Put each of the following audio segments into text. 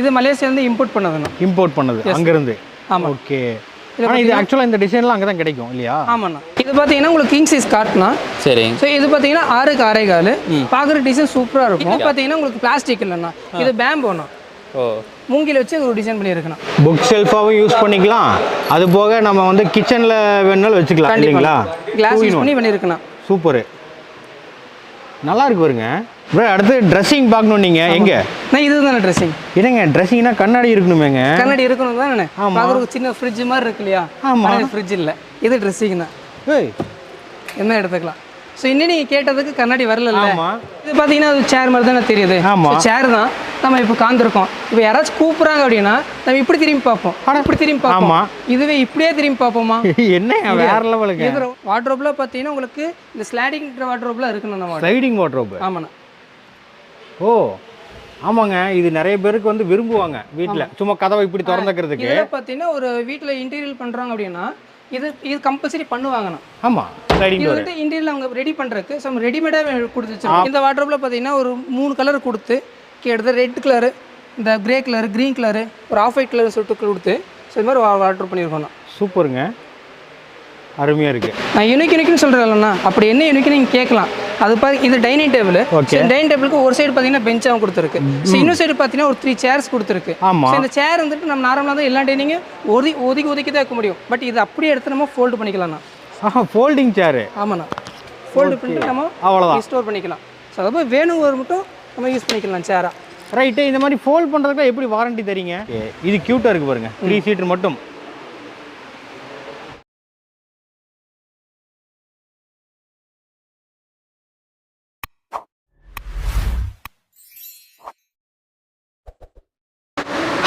இது மலேசியாலேருந்து import பண்ணதுண்ணா import பண்ணது அங்கேருந்து? ஆமாம் ஓகே இது ஆக்சுவலாக இந்த டிசைன்லாம் அங்கே தான் கிடைக்கும் இல்லையா? ஆமாண்ணா. இது பார்த்தீங்கன்னா உங்களுக்கு கிங் சைஸ் காட்டுனா சரிங்க. ஸோ இது பார்த்தீங்கன்னா ஆறுக்கு ஆறே கால். பார்க்குற டிசைன் சூப்பராக இருக்கும். பார்த்தீங்கன்னா உங்களுக்கு பிளாஸ்டிக் இல்லைண்ணா. இது பேம்போண்ணா ஓ. மூங்கில் வச்சு ஒரு டிசைன் பண்ணியிருக்கணும் புக் ஷெல்ஃபாகவும் யூஸ் பண்ணிக்கலாம். அது போக நம்ம வந்து கிச்சனில் வேணாலும் வச்சுக்கலாம் இல்லைங்களா? கிளாஸ் யூஸ் பண்ணி பண்ணியிருக்கணும் சூப்பரு நல்லா இருக்கு பாருங்க. ப்ரோ அடுத்து ட்ரெஸ்ஸிங் பார்க்கணும் நீங்கள் எங்கே? நான் இது தானே ட்ரெஸ்ஸிங் என்னங்க ட்ரெஸ்ஸிங்னா கண்ணாடி இருக்கணுமேங்க. கண்ணாடி இருக்கணும் தானே பார்க்குறதுக்கு சின்ன ஃப்ரிட்ஜ் மாதிரி இருக்கு இல்லையா? ஆமா. ஆனால் ஃப்ரிட்ஜ் இல்லை. இது ட்ரெஸ்ஸிங் தான். ஏய். என்ன எடுத்துக்கலாம்? ஸோ இன்னும் நீங்கள் கேட்டதுக்கு கண்ணாடி வரல. இது பார்த்தீங்கன்னா அது சேர் மாதிரி தானே தெரியுது. ஆமா. சேர் தான் நம்ம இப்போ காந்திருக்கோம். இப்போ யாராச்சும் கூப்பிட்றாங்க அப்படின்னா நம்ம இப்படி திரும்பி பார்ப்போம். இப்படி திரும்பி பார்ப்போம். இதுவே இப்படியே திரும்பி பார்ப்போமா? என்னங்க வேற லெவலுக்கு வாட்ரோப்ல பார்த்தீங்கன்னா உங்களுக்கு இந்த ஸ்லாடிங் வாட்ரோப்ல இருக்கணும் நம்ம ஸ்லைடிங் வாட்ரோப்பு ஆமாண்ணா. ஓ ஆமாங்க. இது நிறைய பேருக்கு வந்து விரும்புவாங்க வீட்டில் சும்மா கதவை இப்படி திறந்துக்கிறதுக்கு. இதெல்லாம் பார்த்தீங்கன்னா ஒரு வீட்டில் இன்டீரியர் பண்ணுறாங்க அப்படின்னா இது இது கம்பல்சரி பண்ணுவாங்கண்ணா. ஆமாம் ஸ்லைடிங் இது வந்துட்டு இன்டீரியல் அவங்க ரெடி பண்ணுறதுக்கு ஸோ ரெடிமேடாக கொடுத்து வச்சிருக்கோம் இந்த வாட்ரோப்ல பார்த்தீங்கன்னா ஒரு மூணு கலர் கொடுத்து கிட்டத்தட்ட ரெட் கலரு இந்த கிரே கலர் க்ரீன் கலரு ஒரு ஆஃப் ஒயிட் கலர் சொல்லிட்டு கொடுத்து ஸோ இது மாதிரி வாட்ரோப் பண்ணியிருக்கோம் நான் சூப்பருங்க. அருமையாக இருக்குது நான் யூனிக் யூனிக்னு சொல்கிறேன்லண்ணா அப்படி என்ன யூனிக்னு நீங்கள் கேட்கலாம். அது பாரு இது டைனிங் டேபிள் Okay. டைனிங் டேபிளுக்கு ஒரு சைடு பார்த்தீங்கன்னா பெஞ்சாகவும் கொடுத்துருக்கு. ஸோ இன்னொரு சைடு பார்த்தீங்கன்னா ஒரு த்ரீ சேர்ஸ் கொடுத்துருக்கு. ஆமா. ஸோ இந்த சேர் வந்துட்டு நம்ம நார்மலாக தான் எல்லா டைனிங்கும் ஒதுக்கி ஒதுக்கி ஒதுக்கி தான் வைக்க முடியும். பட் இது அப்படியே எடுத்து நம்ம ஃபோல்டு பண்ணிக்கலாம்ண்ணா. ஆஹா ஃபோல்டிங் சேரு ஆமாண்ணா. ஃபோல்டு பண்ணிட்டு நம்ம அவ்வளோதான் ஸ்டோர் பண்ணிக்கலாம். ஸோ அதை வேணுங்கிற மட்டும் நம்ம யூஸ் பண்ணிக்கலாம் சேரா ரைட்டு இந்த மாதிரி ஃபோல்ட் பண்ணுறதுக்கு எப்படி வாரண்டி தரீங்க? இது க்யூட்டாக இருக்குது பாருங்க. த்ரீ சீட்டர் மட்டும்.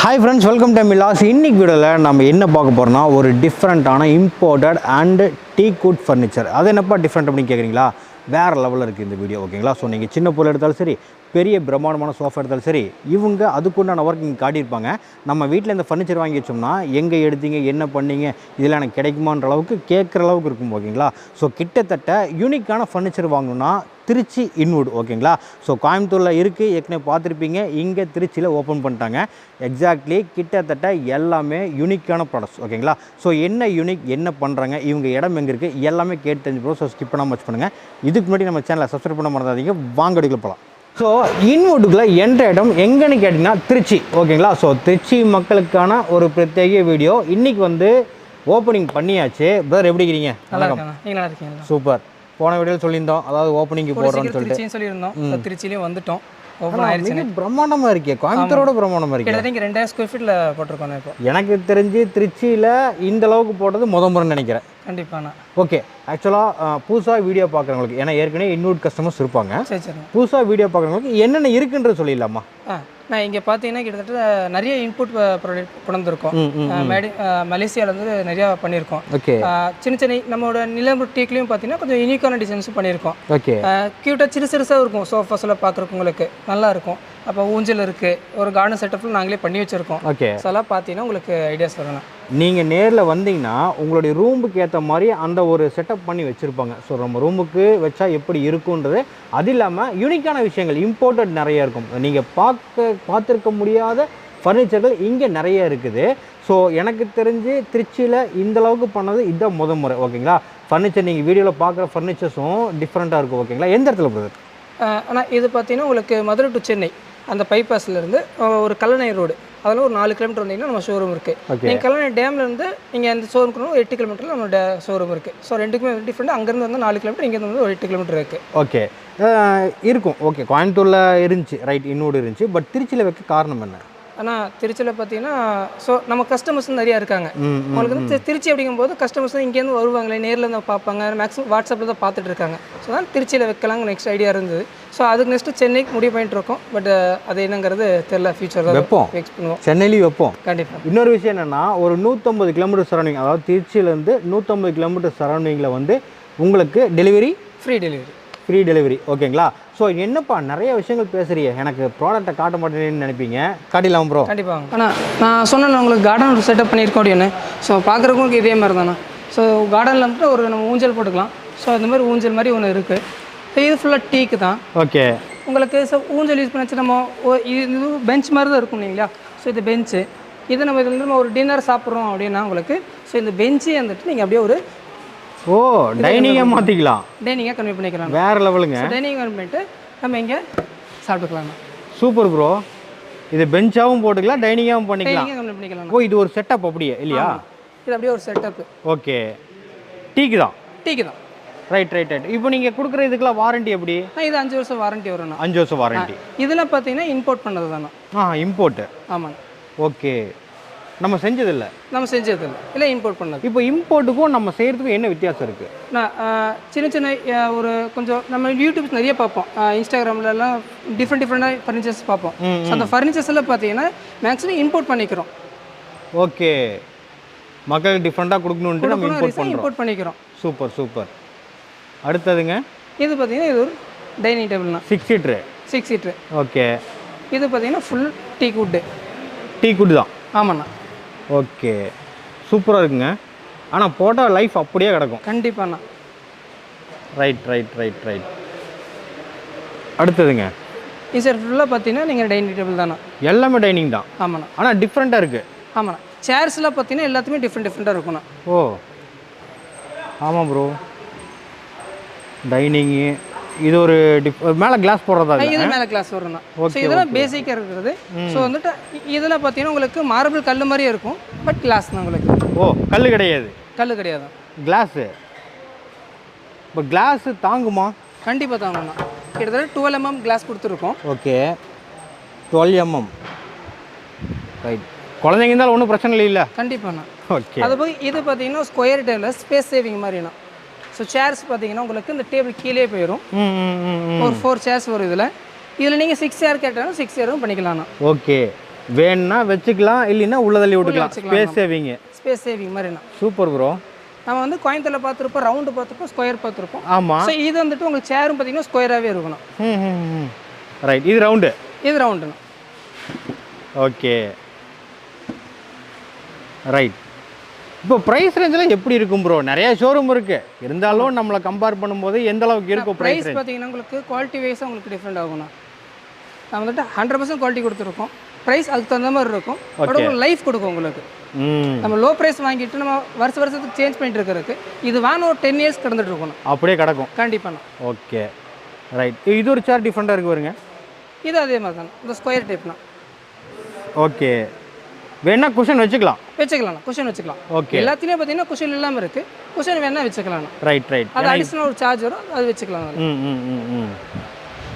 ஹாய் ஃப்ரெண்ட்ஸ் வெல்கம் டு மிலாஸ் இன்னைக்கு வீடியோவில் நம்ம என்ன பார்க்க போகிறோம்னா ஒரு டிஃப்ரெண்ட்டான imported and teak wood furniture அது என்னப்பா டிஃப்ரெண்ட் அப்படின்னு கேட்குறீங்களா வேறு லெவலில் இருக்குது இந்த வீடியோ ஓகேங்களா ஸோ நீங்கள் சின்ன பொருள் எடுத்தாலும் சரி பெரிய பிரம்மாண்டமான சோஃபா எடுத்தாலும் சரி இவங்க அதுக்குண்டான ஒர்க் இங்கே காட்டியிருப்பாங்க. நம்ம வீட்டில் இந்த ஃபர்னிச்சர் வாங்கி வச்சோம்னா எங்கே எடுத்தீங்க என்ன பண்ணீங்க இதெல்லாம் எனக்கு கிடைக்குமான்ற அளவுக்கு கேட்குற அளவுக்கு இருக்கும் ஓகேங்களா? ஸோ கிட்டத்தட்ட யூனிக்கான ஃபர்னிச்சர் வாங்கணும்னா திருச்சி இன்வுட் ஓகேங்களா? ஸோ கோயம்புத்தூரில் இருக்குது ஏற்கனவே பார்த்துருப்பீங்க. இங்கே திருச்சியில் ஓப்பன் பண்ணிட்டாங்க. எக்ஸாக்ட்லி கிட்டத்தட்ட எல்லாமே யூனிக்கான ப்ராடக்ட்ஸ் ஓகேங்களா? ஸோ என்ன யூனிக் என்ன பண்ணுறாங்க இவங்க இடம் எங்கே இருக்குது எல்லாமே கேட்டு தெரிஞ்சுப்போம் ஸோ ஸ்கிப் பண்ணாமல் வச்சு பண்ணுங்கள் இதுக்கு முன்னாடி நம்ம சேனலை சப்ஸ்கிரைப் பண்ண மறந்தாதீங்க வாங்க அடிக்கல போகலாம் ஸோ இன்வுட்டுக்குள்ளே என்ற இடம் எங்கன்னு கேட்டிங்கன்னா திருச்சி ஓகேங்களா ஸோ திருச்சி மக்களுக்கான ஒரு பிரத்யேக வீடியோ இன்றைக்கி வந்து ஓப்பனிங் பண்ணியாச்சு. பிரதர் எப்படி இருக்கிறீங்க? நல்லா சூப்பர் போன வீடியோவில் சொல்லியிருந்தோம். அதாவது ஓப்பனிங்க்கு சீக்கிரம் சொல்லிட்டு. சொல்லியிருந்தோம். So, திருச்சிலையும் வந்துட்டோம். ஓப்பன் ஆயிடுச்சு மிக பிரம்மாண்டமாக இருக்கே. கோயம்புத்தூரோட பிரம்மாண்டமாக இருக்கே. கிட்டத்தட்ட ரெண்டாயிரம் ஸ்கொயர் ஃபீட்டில் போட்டிருக்கோம் இப்போ. எனக்கு தெரிஞ்சு திருச்சியில் இந்த அளவுக்கு போட்டது முத முறைன்னு நினைக்கிறேன் கண்டிப்பாண்ணா ஓகே ஆக்சுவலாக புதுசாக வீடியோ பார்க்குறவங்களுக்கு ஏன்னா ஏற்கனவே இன்னூட் கஸ்டமர்ஸ் இருப்பாங்க. புதுசாக வீடியோ பார்க்குறவங்களுக்கு என்னென்ன இருக்குன்றது சொல்லிடலாமா? நான் இங்கே பார்த்தீங்கன்னா கிட்டத்தட்ட நிறைய இன்புட் ப்ராடக்ட் கொண்டு வந்திருக்கோம் மலேசியாவிலேருந்து நிறையா பண்ணியிருக்கோம். சின்ன சின்ன நம்மளோட நிலம்பு டீக்லேயும் பார்த்தீங்கன்னா கொஞ்சம் யூனிக்கான டிசைன்ஸும் பண்ணியிருக்கோம். க்யூட்டாக சிறு சிறுசாக இருக்கும். சோஃபாஸ் எல்லாம் பார்க்குறக்கு உங்களுக்கு நல்லா இருக்கும். அப்போ ஊஞ்சல் இருக்குது ஒரு கார்டன் செட்டப்பில் நாங்களே பண்ணி வச்சுருக்கோம். ஸோ அதெல்லாம் பார்த்தீங்கன்னா உங்களுக்கு ஐடியாஸ் வரணும் நீங்கள் நேரில் வந்தீங்கன்னா உங்களுடைய ரூமுக்கு ஏற்ற மாதிரி அந்த ஒரு செட்டப் பண்ணி வச்சுருப்பாங்க. ஸோ நம்ம ரூமுக்கு வச்சா எப்படி இருக்குன்றது அது இல்லாமல் யூனிக்கான விஷயங்கள் இம்போர்ட்டட் நிறைய இருக்கும். நீங்கள் பார்க்க பார்த்துருக்க முடியாத ஃபர்னிச்சர்கள் இங்கே நிறைய இருக்குது. ஸோ எனக்கு தெரிஞ்சு திருச்சியில் இந்த அளவுக்கு பண்ணது இதுதான் முத முறை ஓகேங்களா ஃபர்னிச்சர் நீங்கள் வீடியோவில் பார்க்குற ஃபர்னிச்சர்ஸும் டிஃப்ரெண்ட்டாக இருக்கும் ஓகேங்களா எந்த இடத்துல போகுது ஆனால் இது பார்த்தீங்கன்னா உங்களுக்கு மதுரை டு சென்னை. அந்த பைபாஸ்லேருந்து ஒரு கல்லணை ரோடு அதில் ஒரு நாலு கிலோமீட்டர் வந்தீங்கன்னா நம்ம ஷோரூம் இருக்குது. நீங்கள் கல்லணை டேம்லேருந்து நீங்கள் அந்த ஷோரூம்க்கு ஒரு எட்டு கிலோமீட்டரில் நம்ம ஷோரூம் இருக்குது ஸோ ரெண்டுக்குமே டிஃப்ரெண்ட் அங்கேருந்து வந்து நாலு கிலோமீட்டர் இங்கேருந்து வந்து ஒரு எட்டு கிலோமீட்டர் இருக்குது ஓகே இருக்கும். ஓகே கோயம்புத்தூரில் இருந்துச்சு. ரைட் இன்னோடு இருந்துச்சு. பட் திருச்சியில் வைக்க காரணம் என்ன? ஆனால் திருச்சியில் பார்த்தீங்கன்னா ஸோ நம்ம கஸ்டமர்ஸ் நிறையா இருக்காங்க. உங்களுக்கு வந்து திருச்சி அப்படிங்கும்போது கஸ்டமர்ஸ் இங்கேருந்து வருவாங்களே நேரில் வந்து பார்ப்பாங்க மேக்ஸிமம் வாட்ஸ்அப்பில் தான் பார்த்துட்டு இருக்காங்க. ஸோ தான் திருச்சியில் வைக்கலாங்க நெக்ஸ்ட் ஐடியா இருந்தது. ஸோ அதுக்கு நெக்ஸ்ட்டு சென்னைக்கு முடிவு பண்ணிட்டு இருக்கோம். பட் அது என்னங்கிறது தெரில ஃபியூச்சர் தான் வைப்போம். ஃபிக்ஸ் பண்ணுவோம். சென்னையிலையும் வைப்போம். கண்டிப்பாக இன்னொரு விஷயம் என்னென்னா ஒரு நூற்றம்பது கிலோமீட்டர் சரௌண்டிங் அதாவது திருச்சியிலேருந்து நூற்றம்பது கிலோமீட்டர் சரௌண்டிங்கில் வந்து உங்களுக்கு delivery free delivery free delivery ஓகேங்களா ஸோ என்னப்பா நிறைய விஷயங்கள் பேசுறியே எனக்கு ப்ராடக்ட்டை காட்ட மாட்டேன்னு நினைப்பீங்க. காட்டிடலாம் ப்ரோ கண்டிப்பாக ஆனால் நான் சொன்னேன் உங்களுக்கு கார்டன் செட்டப் பண்ணியிருக்கோம் அப்படின்னு ஸோ பார்க்குறவங்களுக்கு இதே மாதிரி தானே. ஸோ கார்டனில் வந்துட்டு ஒரு நம்ம ஊஞ்சல் போட்டுக்கலாம். ஸோ அந்த மாதிரி ஊஞ்சல் மாதிரி ஒன்று இருக்குது ஸோ இது ஃபுல்லாக டீக்கு தான். ஓகே உங்களுக்கு ஸோ ஊஞ்சல் யூஸ் பண்ணி நம்ம இது பெஞ்ச் மாதிரி தான் இருக்கும் இல்லைங்களா? ஸோ ஸோ இது பெஞ்சு இது நம்ம இதில் நம்ம ஒரு டின்னர் சாப்பிட்றோம் அப்படின்னா உங்களுக்கு ஸோ இந்த பெஞ்சே வந்துட்டு நீங்கள் அப்படியே ஒரு ஓ டைனிங்கை மாற்றிக்கலாம் டைனிங்காக கன்வெர்ட் பண்ணிக்கலாம் வேற லெவலுங்க. டைனிங் கன்வெர்ட் பண்ணிட்டு நம்ம இங்கே சாப்பிட்டுக்கலாம் சூப்பர் ப்ரோ இது பெஞ்சாவும் போட்டுக்கலாம் டைனிங்காகவும் பண்ணிக்கலாம். ஓ இது ஒரு செட்டப் அப்படியே இல்லையா? இது அப்படியே ஒரு செட்டப்பு ஓகே. டீக்கு தான்? டீக்கு தான். ரைட் ரைட் ரைட் இப்போ நீங்கள் கொடுக்குற இதுக்கெல்லாம் வாரண்டி எப்படி? இது அஞ்சு வருஷம் வாரண்டி வரும்ண்ணா அஞ்சு வருஷம் வாரண்டி இதெல்லாம் பார்த்தீங்கன்னா இம்போர்ட் பண்ணது தானே ஆ இம்போர்ட்டு ஆமாங்க. ஓகே. நம்ம செஞ்சதில்லை. நம்ம செஞ்சது இல்லை இல்லை இம்போர்ட் பண்ணது. இப்போ இம்போர்ட்டுக்கும் நம்ம செய்கிறதுக்கும் என்ன வித்தியாசம் இருக்குது நான் சின்ன சின்ன ஒரு கொஞ்சம் நம்ம யூடியூப்ஸ் நிறைய பார்ப்போம். இன்ஸ்டாகிராம்ல எல்லாம் டிஃப்ரெண்ட் டிஃப்ரெண்டாக ஃபர்னிச்சர்ஸ் பார்ப்போம். அந்த ஃபர்னிச்சர்ஸ் எல்லாம் பார்த்தீங்கன்னா மேக்ஸிமம் இம்போர்ட் பண்ணிக்கிறோம். ஓகே. மக்களுக்கு டிஃப்ரெண்ட்டாக கொடுக்கணுன்ட்டு நம்ம இம்போர்ட் பண்ணுறோம் இம்போர்ட் பண்ணிக்கிறோம். Super super. அடுத்ததுங்க? இது பார்த்தீங்கன்னா இது ஒரு dining டேபிள்னா six seater six seater okay. இது பார்த்தீங்கன்னா full teak wood teak wood தான். ஆமாண்ணா. ஓகே. சூப்பராக இருக்குங்க. ஆனால் போட்டால் லைஃப் அப்படியே கிடக்கும். கண்டிப்பாண்ணா. ரைட் ரைட் ரைட் ரைட் அடுத்ததுங்க. இது சார் ஃபுல்லாக பார்த்தீங்கன்னா நீங்கள் டைனிங் டேபிள் தானே எல்லாமே டைனிங் தான். ஆமாண்ணா. ஆனால் டிஃப்ரெண்ட்டாக இருக்குது ஆமாண்ணா. சேர்ஸ்லாம் பார்த்தீங்கன்னா எல்லாத்துமே டிஃப்ரெண்ட் டிஃப்ரெண்ட்டாக இருக்கும்ண்ணா. ஓ. ஆமாம் ப்ரோ டைனிங்கு இது ஒரு மேலே கிளாஸ் போடுறதா இது? மேலே கிளாஸ் வரும்ண்ணா ஸோ இதெல்லாம் பேசிக்காக இருக்கிறது. ஸோ வந்துட்டு இதில் பார்த்தீங்கன்னா உங்களுக்கு மார்பிள் கல் மாதிரியே இருக்கும் பட் கிளாஸ் தான் உங்களுக்கு. ஓ கல் கிடையாது? கல் கிடையாது. கிளாஸு இப்போ கிளாஸு தாங்குமா? கண்டிப்பாக தாங்கண்ணா கிட்டத்தட்ட டுவெல் எம்எம் கிளாஸ் கொடுத்துருக்கோம். ஓகே டுவெல் எம்எம் ரைட் குழந்தைங்க இருந்தாலும் ஒன்றும் பிரச்சனை இல்லை கண்டிப்பாண்ணா. ஓகே அது போய் இது பார்த்தீங்கன்னா ஸ்கொயர் டேபிள் ஸ்பேஸ் சேவிங் மாதிரிண்ணா. ஸோ சேர்ஸ் பார்த்தீங்கன்னா உங்களுக்கு இந்த டேபிள் கீழே போயிடும் ஒரு ஃபோர் சேர்ஸ் வரும் இதில். இதில் நீங்கள் சிக்ஸ் சேர் கேட்டாலும் சிக்ஸ் சேரும் பண்ணிக்கலாம்ண்ணா ஓகே. வேணும்னா வச்சுக்கலாம் இல்லைன்னா உள்ள தள்ளி விட்டுக்கலாம். ஸ்பேஸ் சேவிங்கு ஸ்பேஸ் சேவிங் மாதிரிண்ணா சூப்பர் ப்ரோ நம்ம வந்து கோயம்புத்தூரில் பார்த்துருப்போம் ரவுண்டு பார்த்துருப்போம் ஸ்கொயர் பார்த்துருப்போம். ஆமாம் ஸோ இது வந்துட்டு உங்களுக்கு சேரும் பார்த்தீங்கன்னா ஸ்கொயராகவே இருக்கணும். ரைட் இது ரவுண்டு இது ரவுண்டுண்ணா ஓகே ரைட் இப்போ ப்ரைஸ் ரேஞ்செலாம் எப்படி இருக்கும் ப்ரோ நிறைய ஷோரூம் இருக்கு. இருந்தாலும் நம்மளை கம்பேர் பண்ணும்போது எந்த அளவுக்கு இருக்கும் ப்ரைஸ் பார்த்தீங்கன்னா உங்களுக்கு குவாலிட்டி வைஸாக உங்களுக்கு டிஃப்ரெண்ட் ஆகும்ண்ணா. நான் வந்துட்டு ஹண்ட்ரட் பர்சன்ட் குவாலிட்டி கொடுத்துருக்கோம். ப்ரைஸ் அதுக்கு தகுந்த மாதிரி இருக்கும். பட் உங்களுக்கு லைஃப் கொடுக்கும் உங்களுக்கு. நம்ம லோ ப்ரைஸ் வாங்கிட்டு நம்ம வருஷ வருஷத்துக்கு சேஞ்ச் பண்ணிட்டு இருக்கிறதுக்கு இது வாங்க ஒரு டென் இயர்ஸ் கிடந்துட்டு இருக்கணும். அப்படியே கிடக்கும். கண்டிப்பாண்ணா. ஓகே ரைட் இது ஒரு சேர் டிஃப்ரெண்ட்டாக இருக்கு பாருங்க. இது அதே மாதிரி தான் இந்த ஸ்கொயர் டைப்னா ஓகே வேணா குஷன் வச்சுக்கலாம். வச்சுக்கலாம் குஷன் வச்சுக்கலாம். ஓகே எல்லாத்துலேயும் பார்த்தீங்கன்னா குஷன் இல்லாமல் இருக்குது குஷன் வேணா வச்சுக்கலாம் ரைட் ரைட் அது அடிஷனல் ஒரு சார்ஜ் வரும் அது வச்சுக்கலாம் ம் ம் ம் ம்.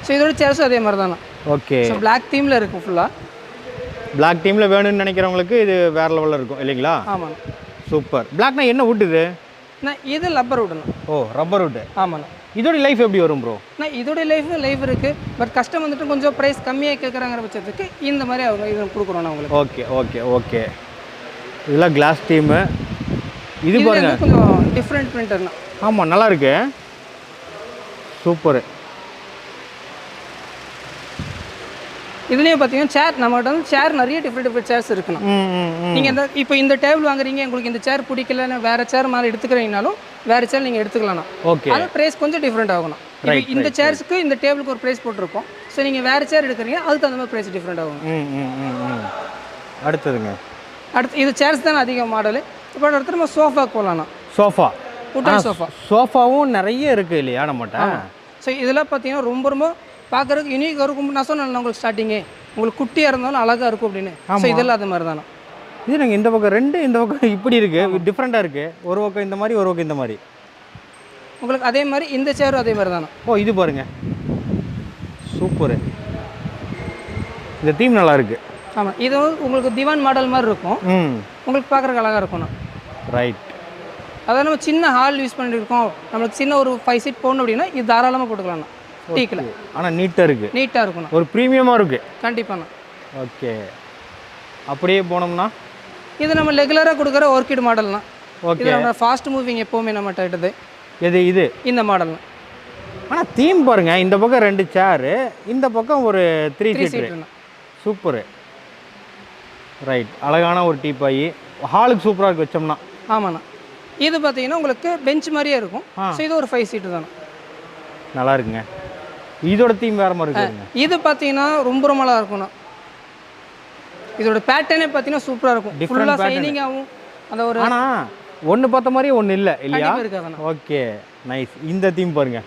ஸோ இதோட சேர்ஸும் அதே மாதிரி தானே ஓகே ஸோ பிளாக் தீமில் இருக்கும் ஃபுல்லாக பிளாக் டீமில் வேணும்னு நினைக்கிறவங்களுக்கு இது வேறு லெவலில் இருக்கும் இல்லைங்களா? ஆமாண்ணா. சூப்பர் பிளாக்னா என்ன wood இது? நான் இது லப்பர் விடணும் ஓ ரப்பர் wood. ஆமாண்ணா. இதோட லைஃப் எப்படி வரும் ப்ரோ நான் இதோட லைஃப் லைஃப் இருக்குது பட் கஷ்டம் வந்துட்டு கொஞ்சம் ப்ரைஸ் கம்மியாக கேட்குறாங்கிற பட்சத்துக்கு இந்த மாதிரி அவங்க இது கொடுக்குறோம் நான் உங்களுக்கு. ஓகே ஓகே ஓகே இதெல்லாம் கிளாஸ் டீமு இது பாருங்க. கொஞ்சம் டிஃப்ரெண்ட் பிரிண்டர்னா ஆமாம் நல்லா இருக்கு. சூப்பர் இதுலேயே பார்த்தீங்கன்னா சேர் நம்மகிட்ட வந்து சேர் நிறைய டிஃப்ரெண்ட் டிஃப்ரெண்ட் சேர்ஸ் இருக்குண்ணா. நீங்கள் இந்த இப்போ இந்த டேபிள் வாங்குறீங்க உங்களுக்கு இந்த சேர் பிடிக்கலன்னு வேறு சேர் மாதிரி எடுத்துக்கிறீங்கனாலும் வேறு சேர் நீங்கள் எடுத்துக்கலாம்ண்ணா ஓகே அது ப்ரைஸ் கொஞ்சம் டிஃப்ரெண்ட் ஆகணும் இந்த சேர்ஸ்க்கு இந்த டேபிளுக்கு ஒரு ப்ரைஸ் போட்டிருப்போம் ஸோ நீங்கள் வேறு சேர் எடுக்கிறீங்க அதுக்கு தகுந்த மாதிரி ப்ரைஸ் டிஃப்ரெண்ட் ஆகும் அடுத்ததுங்க. அடுத்து இது சேர்ஸ் தானே அதிக மாடலு இப்போ அடுத்து நம்ம சோஃபா போகலாம்ண்ணா சோஃபா உட்டன் சோஃபா சோஃபாவும் நிறைய இருக்கு இல்லையா நம்மகிட்ட? ஸோ இதெல்லாம் பார்த்தீங்கன்னா ரொம்ப ரொம்ப பார்க்குறதுக்கு யூனிக்காக இருக்கும். நான் சொன்னேன் உங்களுக்கு ஸ்டார்டிங்கே உங்களுக்கு குட்டியாக இருந்தாலும் அழகாக இருக்கும் அப்படின்னு. ஸோ இதெல்லாம் அது மாதிரி தானே இது நாங்கள் இந்த பக்கம் ரெண்டு இந்த பக்கம் இப்படி இருக்கு டிஃப்ரெண்ட்டாக இருக்கு. ஒரு பக்கம் இந்த மாதிரி ஒரு பக்கம் இந்த மாதிரி. உங்களுக்கு அதே மாதிரி இந்த சேரும் அதே மாதிரி தானே? ஓ இது பாருங்க. சூப்பரு. இந்த தீம் நல்லா இருக்கு. ஆமாம் இது உங்களுக்கு திவான் மாடல் மாதிரி இருக்கும். ம். உங்களுக்கு பார்க்குறதுக்கு அழகாக இருக்கும்ண்ணா. ரைட் அதாவது நம்ம சின்ன ஹால் யூஸ் பண்ணியிருக்கோம் நம்மளுக்கு சின்ன ஒரு ஃபைவ் சீட் போகணும் அப்படின்னா இது தாராளமாக போட்டுக்கலாம்ண்ணா டீக்கில் ஆனால் நீட்டாக இருக்கு. நீட்டாக இருக்கும்ண்ணா. ஒரு ப்ரீமியமாக இருக்கு. கண்டிப்பாண்ணா. ஓகே அப்படியே போனோம்னா இது நம்ம ரெகுலராக கொடுக்குற ஒர்க்கிட் மாடல்னா ஓகே இது நம்ம ஃபாஸ்ட் மூவிங் எப்போவுமே நம்ம கிட்டது எது இது? இந்த மாடல்னா ஆனால் தீம் பாருங்க. இந்த பக்கம் ரெண்டு சேரு இந்த பக்கம் ஒரு த்ரீ சீட்டுண்ணா சூப்பரு ரைட் அழகான ஒரு டீப்பாயி ஹாலுக்கு சூப்பராக இருக்கு வச்சோம்னா. ஆமாண்ணா. இது பார்த்தீங்கன்னா உங்களுக்கு பெஞ்ச் மாதிரியே இருக்கும். ஸோ இது ஒரு ஃபைவ் சீட்டு தானே நல்லா இருக்குங்க. இதோட தீம் வேற மாதிரி இருக்குங்க இது பார்த்தீங்கன்னா ரொம்ப ரொம்ப நல்லா இருக்கும்ண்ணா. இதோட பேட்டர்னே பார்த்தீங்கன்னா சூப்பராக இருக்கும். ஃபுல்லாக சைனிங் ஆகும் அந்த ஒரு ஆனால் ஒன்று பார்த்த மாதிரி ஒன்று இல்லை இல்லையா? ஓகே நைஸ் இந்த தீம் பாருங்க.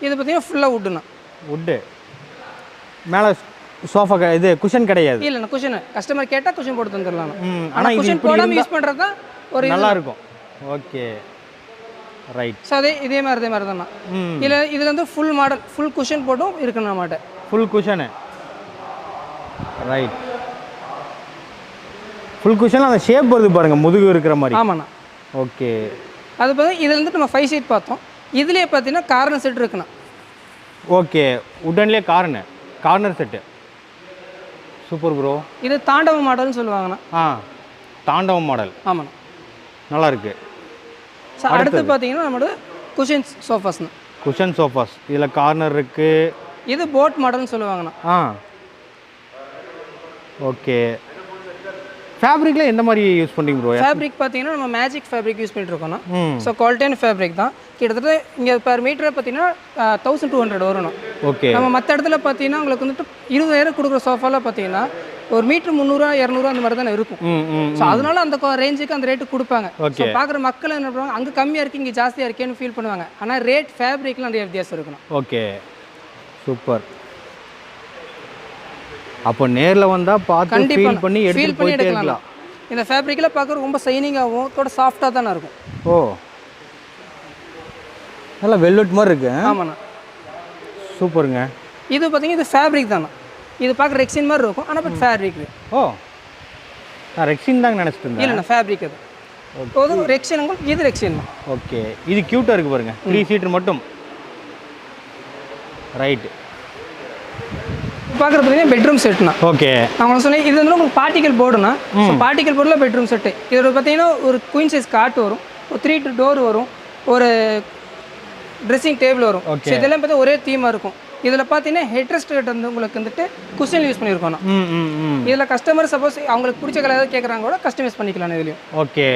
இது பார்த்தீங்கன்னா ஃபுல்லாக வுட்டுண்ணா வுட்டு மேலே சோஃபா இது குஷன் கிடையாது. இல்லைண்ணா குஷன் கஸ்டமர் கேட்டால் குஷன் போட்டு தந்துடலாம் ஆனால் குஷன் போடாமல் யூஸ் பண்ணுறது தான் ஒரு நல்லா இருக்கும் ஓகே ரைட் ஸோ அதே இதே மாதிரி இதே மாதிரி தான்ண்ணா ம். இதில் வந்து ஃபுல் மாடல் ஃபுல் குஷன் போட்டும் இருக்கு நம்மகிட்ட. Full cushion right full cushion அந்த ஷேப் வருது பாருங்க முதுகு இருக்கிற மாதிரி. ஆமாண்ணா. ஓகே அது பார்த்தா இதில் வந்து நம்ம ஃபைவ் சீட் பார்த்தோம். இதுலேயே பார்த்தீங்கன்னா கார்னர் செட் இருக்குண்ணா. Okay உடன்லேயே corner corner set super bro இது தாண்டவ மாடல்னு சொல்லுவாங்கண்ணா. ஆ தாண்டவம் மாடல். ஆமாண்ணா. நல்லா இருக்கு. அடுத்து பார்த்தீங்கன்னா நம்மளோட குஷன் சோஃபாஸ்ண்ணா குஷன் சோஃபாஸ் இதில் கார்னர் இருக்கு. இது போட் மாடல்னு சொல்லுவாங்கண்ணா. ஆ. ஓகே ஃபேப்ரிக்கில் எந்த மாதிரி யூஸ் பண்ணுறீங்க ப்ரோ ஃபேப்ரிக் பார்த்தீங்கன்னா நம்ம மேஜிக் ஃபேப்ரிக் யூஸ் பண்ணிட்டு இருக்கோம்ண்ணா ம். ஸோ குவாலிட்டியான ஃபேப்ரிக் தான். கிட்டத்தட்ட இங்கே பர் மீட்டரை பார்த்தீங்கன்னா தௌசண்ட் டூ ஹண்ட்ரட் வரணும். ஓகே நம்ம மற்ற இடத்துல பார்த்தீங்கன்னா உங்களுக்கு வந்துட்டு இருபதாயிரம் கொடுக்குற சோஃபாலாம் பார்த்தீங்கன்னா ஒரு மீட்ரு முந்நூறுரூவா இரநூறுவா அந்த மாதிரி தானே இருக்கும். ஸோ அதனால அந்த ரேஞ்சுக்கு அந்த ரேட்டு கொடுப்பாங்க. ஸோ பார்க்குற மக்கள் என்ன பண்ணுவாங்க அங்கே கம்மியாக இருக்கு இங்கே ஜாஸ்தியாக இருக்கேன்னு ஃபீல் பண்ணுவாங்க. ஆனால் ரேட் ஃபேப்ரிக்லாம் நிறைய வித்தியாசம் இருக்கணும். ஓகே சூப்பர் அப்போ நேரில் வந்தால் பார்த்து ஃபீல் பண்ணி எடுத்துட்டு பண்ணி போயிட்டே இருக்கலாம். இந்த ஃபேப்ரிக்கில் பார்க்குறது ரொம்ப சைனிங்காகவும் கூட சாஃப்டாக தானே இருக்கும். ஓ. நல்லா வெல்வெட் மாதிரி இருக்கு ஆமாண்ணா. சூப்பருங்க. இது பார்த்தீங்கன்னா இது ஃபேப்ரிக் தானே இது பார்க்க ரெக்ஸின் மாதிரி இருக்கும் ஆனால் பட் ஃபேப்ரிக் ஓ. நான் ரெக்ஸின் தாங்க நினச்சிட்டு இருந்தேன். இல்லைண்ணா ஃபேப்ரிக் அது போதும் ரெக்ஸினுங்க இது ரெக்ஸின் ஓகே இது க்யூட்டாக இருக்குது பாருங்க. த்ரீ சீட்டர் மட்டும். ரைட் பார்க்குறது பார்த்தீங்கன்னா பெட்ரூம் செட்னா ஓகே. நான் சொன்னேன் இது வந்து உங்களுக்கு பார்ட்டிகல் போர்டுனா பார்ட்டிகல் போர்டில் பெட்ரூம் செட்டு இதோட பார்த்தீங்கன்னா ஒரு குயின் சைஸ் காட் வரும் ஒரு த்ரீ டூ டோர் வரும் ஒரு ட்ரெஸ்ஸிங் டேபிள் வரும். ஸோ இதெல்லாம் பார்த்தா ஒரே தீமாக இருக்கும். இதில் பார்த்தீங்கன்னா ஹெட்ரெஸ்ட் வந்து உங்களுக்கு வந்துட்டு குஷன் யூஸ் பண்ணியிருக்கோம் நான் இதில் கஸ்டமர் சப்போஸ் அவங்களுக்கு பிடிச்ச கலர் ஏதாவது கேட்குறாங்க கூட கஸ்டமைஸ் பண்ணிக்கலாம் இதுலையும். ஓகே.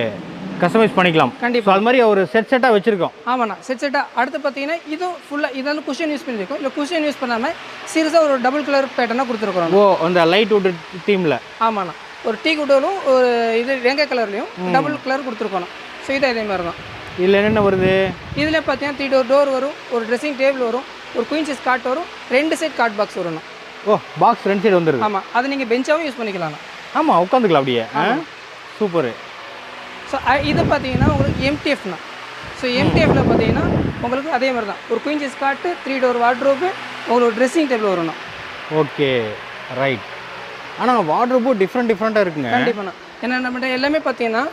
கஸ்டமைஸ் பண்ணிக்கலாம். கண்டிப்பா. ஸோ அது மாதிரி ஒரு செட் செட்டாக வச்சுருக்கோம். ஆமாண்ணா செட் செட்டாக அடுத்து பார்த்தீங்கன்னா இதுவும் ஃபுல்லாக இது வந்து குஷன் யூஸ் பண்ணியிருக்கோம். இல்லை குஷன் யூஸ் பண்ணாமல் சீரியஸாக ஒரு டபுள் கலர் பேட்டர்னாக கொடுத்துருக்குறோம். ஓ அந்த லைட் வுட் தீமில் ஆமாண்ணா. ஒரு டீ குட்டோலும் ஒரு இது வெங்காய கலர்லையும் டபுள் கலர் கொடுத்துருக்கோம் ஸோ இது இதே மாதிரி தான் இதில் என்னென்ன வருது? இதில் பார்த்தீங்கன்னா த்ரீ டோர் டோர் வரும் ஒரு ட்ரெஸ்ஸிங் டேபிள் வரும் ஒரு குயின் சைஸ் காட் வரும் ரெண்டு செட் காட் பாக்ஸ் வரும் ஓ பாக்ஸ் ரெண்டு சைடு வந்துடுது ஆமாம் அது நீங்கள் பெஞ்சாகவும் யூஸ் பண்ணிக்கலாம் ஆமாம் உட்காந்துக்கலாம் அப்படியே. சூப்பரு. ஸோ இது பார்த்தீங்கன்னா உங்களுக்கு எம்டிஎஃப்னா ஸோ எம்டிஎஃப்ல பார்த்தீங்கன்னா உங்களுக்கு அதே மாதிரி தான். ஒரு queen size cot three door wardrobe உங்களுக்கு ட்ரெஸ்ஸிங் டேபிள் வரணும் ஓகே ரைட் ஆனால் வாட்ரூப்பும் டிஃப்ரெண்ட் டிஃப்ரெண்ட்டாக இருக்குங்க. கண்டிப்பாண்ணா ஏன்னா நம்மகிட்ட எல்லாமே பார்த்தீங்கன்னா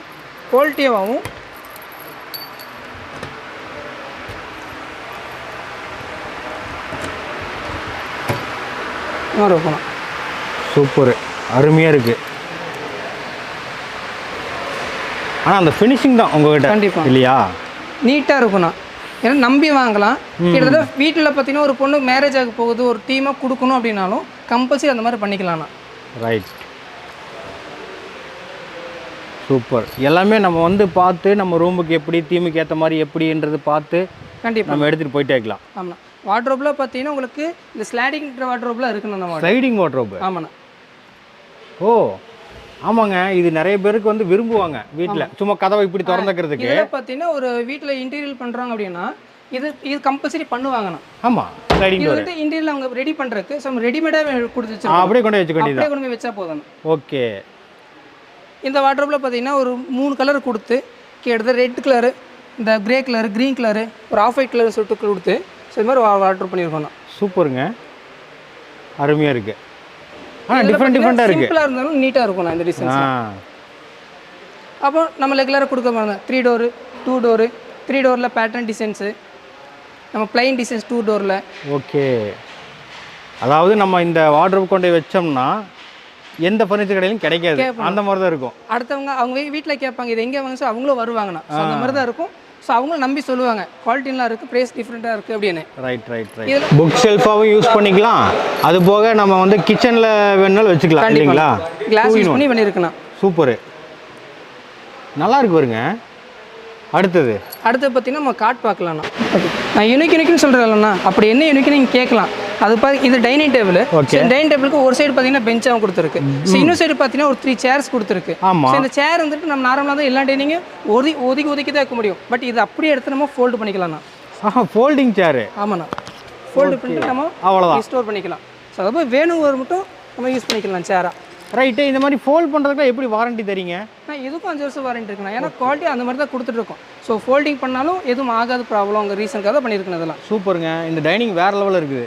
குவாலிட்டியாகவும் இருக்கணும் சூப்பரு. அருமையாக இருக்குது ஆனால் அந்த ஃபினிஷிங் தான் உங்ககிட்ட கண்டிப்பா. இல்லையா? நீட்டாக இருக்கணும் ஏன்னா நம்பி வாங்கலாம். கிட்டத்தட்ட வீட்டில் பார்த்தீங்கன்னா ஒரு பொண்ணு மேரேஜ் ஆக போகுது ஒரு டீமாக கொடுக்கணும் அப்படின்னாலும் கம்பல்சரி அந்த மாதிரி பண்ணிக்கலாம்ண்ணா ரைட் சூப்பர் எல்லாமே நம்ம வந்து பார்த்து நம்ம ரூமுக்கு எப்படி தீமுக்கு ஏற்ற மாதிரி எப்படின்றது பார்த்து கண்டிப்பாக நம்ம எடுத்துகிட்டு போயிட்டே இருக்கலாம். ஆமாண்ணா வாட்ரோப்பில் பார்த்தீங்கன்னா உங்களுக்கு இந்த ஸ்லாடிங் வாட்ரோப்லாம் இருக்குண்ணா நம்ம ஸ்லைடிங் வாட்ரோப்பு ஆமாண்ணா. ஓ. ஆமாங்க இது நிறைய பேருக்கு வந்து விரும்புவாங்க வீட்டில் சும்மா கதவை இப்படி திறந்துக்கிறதுக்கு. பார்த்தீங்கன்னா ஒரு வீட்டில் இன்டீரியல் பண்ணுறாங்க அப்படின்னா இது இது கம்பல்சரி பண்ணுவாங்கண்ணா. ஆமாம் ஸ்லைடிங் இது டோர் வந்துட்டு இன்டீரியல் அவங்க ரெடி பண்ணுறதுக்கு ஸோ ரெடிமேடாக கொடுத்து அப்படியே கொண்டு வச்சுக்க வேண்டியது அப்படியே கொண்டு போய் வச்சா போதும். ஓகே. இந்த வாட்ரோப்பில் பார்த்தீங்கன்னா ஒரு மூணு கலர் கொடுத்து கிட்டத்தட்ட ரெட் கலரு இந்த கிரே கலரு க்ரீன் கலரு ஒரு ஆஃப் ஒயிட் கலர் சொல்லிட்டு கொடுத்து ஸோ இது மாதிரி வாட்ரோப் பண்ணியிருக்கோம் சூப்பருங்க. அருமையாக இருக்குது ஆனால் டிஃப்ரெண்ட் டிஃப்ரெண்ட்டாக இருக்குது சிம்பிளாக இருந்தாலும் நீட்டாக இருக்கும் நான் இந்த டிசைன் ஆ. அப்போ நம்ம ரெகுலராக கொடுக்க மாதிரி three door two door three டோரில் pattern designs நம்ம பிளைன் டிசைன்ஸ் டூ டோரில் ஓகே. அதாவது நம்ம இந்த வார்ட்ரோப் கொண்டு வச்சோம்னா எந்த ஃபர்னிச்சர் கடையிலும் கிடைக்காது. அந்த மாதிரி தான் இருக்கும். அடுத்தவங்க அவங்க வீட்டில் கேட்பாங்க இது எங்கே வாங்க அவங்களும் வருவாங்கண்ணா. அந்த மாதிரி தான் இருக்கும். ஸோ அவங்களும் நம்பி சொல்லுவாங்க குவாலிட்டிலாம் இருக்குது ப்ரைஸ் டிஃப்ரெண்ட்டாக இருக்குது அப்படின்னு. ரைட் ரைட் ரைட் புக் ஷெல்ஃபாகவும் யூஸ் பண்ணிக்கலாம். அது போக நம்ம வந்து கிச்சனில் வேணாலும் வச்சுக்கலாம் இல்லைங்களா? கிளாஸ் யூஸ் பண்ணி பண்ணியிருக்குண்ணா சூப்பரு நல்லா இருக்கு பாருங்க. அடுத்தது. அடுத்து பார்த்தீங்கன்னா நம்ம காட் பார்க்கலாம்ண்ணா. நான் யூனிக் யூனிக்னு சொல்கிறேன்லண்ணா அப்படி என்ன யூனிக்னு நீங்கள் கேட்கலாம். அது பார்த்து இது டைனிங் டேபிள். டைனிங் டேபிளுக்கு ஒரு சைடு பார்த்தீங்கன்னா பெஞ்சாகவும் கொடுத்துருக்கு. ஸோ இன்னொரு சைடு பார்த்தீங்கன்னா ஒரு த்ரீ சேர்ஸ் கொடுத்துருக்கு. ஆமா. ஸோ இந்த சேர் வந்துட்டு நம்ம நார்மலாக தான் எல்லா டைனிங்கும் ஒதுக்கி ஒதுக்கி ஒதுக்கி தான் வைக்க முடியும். பட் இது அப்படியே எடுத்து நம்ம ஃபோல்டு பண்ணிக்கலாம்ண்ணா. ஆஹா ஃபோல்டிங் சேரு ஆமாண்ணா. ஃபோல்டு பண்ணிட்டு நம்ம அவ்வளோதான் ஸ்டோர் பண்ணிக்கலாம். ஸோ அதை வேணுங்கிற மட்டும் நம்ம யூஸ் பண்ணிக்கலாம் சேரா ரைட்டு இந்த மாதிரி ஃபோல்ட் பண்ணுறதுக்கு எப்படி வாரண்டி தரீங்க? நான் இதுக்கும் அஞ்சு வருஷம் வாரண்டி இருக்குண்ணா. ஏன்னா குவாலிட்டி அந்த மாதிரி தான் கொடுத்துட்ருக்கோம் ஸோ ஃபோல்டிங் பண்ணாலும் எதுவும் ஆகாத ப்ராப்ளம் உங்கள் ரீசனுக்காக தான் பண்ணியிருக்கணும் இதெல்லாம். சூப்பருங்க. இந்த டைனிங் வேறு லெவலில் இருக்குது.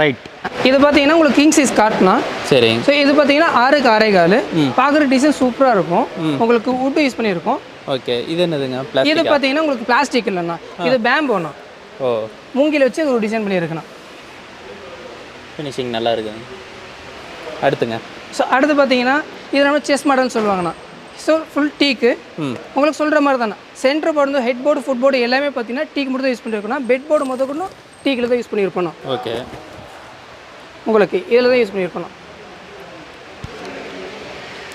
ரைட் இது பார்த்தீங்கன்னா உங்களுக்கு கிங் சைஸ் காட்னா சரிங்க ஸோ இது பார்த்தீங்கன்னா ஆறுக்கு ஆறே கால். பார்க்குற டிசைன் சூப்பராக இருக்கும். உங்களுக்கு வுட்டு யூஸ் பண்ணியிருக்கோம். ஓகே இது என்னதுங்க? இது பார்த்தீங்கன்னா உங்களுக்கு பிளாஸ்டிக் இல்லைண்ணா இது பேம்போண்ணா ஓ. மூங்கில வச்சு ஒரு டிசைன் பண்ணியிருக்கணும். ஃபினிஷிங் நல்லா இருக்குங்க அடுத்துங்க. ஸோ அடுத்து பார்த்தீங்கன்னா இது நம்ம செஸ் மாடல்னு சொல்லுவாங்கண்ணா. ஸோ ஃபுல் டீக்கு உங்களுக்கு சொல்கிற மாதிரி தானே. சென்டர் போர்டு வந்து ஹெட் போர்டு ஃபுட் போர்டு எல்லாமே பார்த்தீங்கன்னா டீக்கு மட்டும் தான் யூஸ் பண்ணியிருக்கணும் பெட் போர்டு மொதல் கூட டீக்கில் தான் யூஸ் பண்ணியிருக்கணும். ஓகே உங்களுக்கு இதில் தான் யூஸ் பண்ணியிருக்கணும்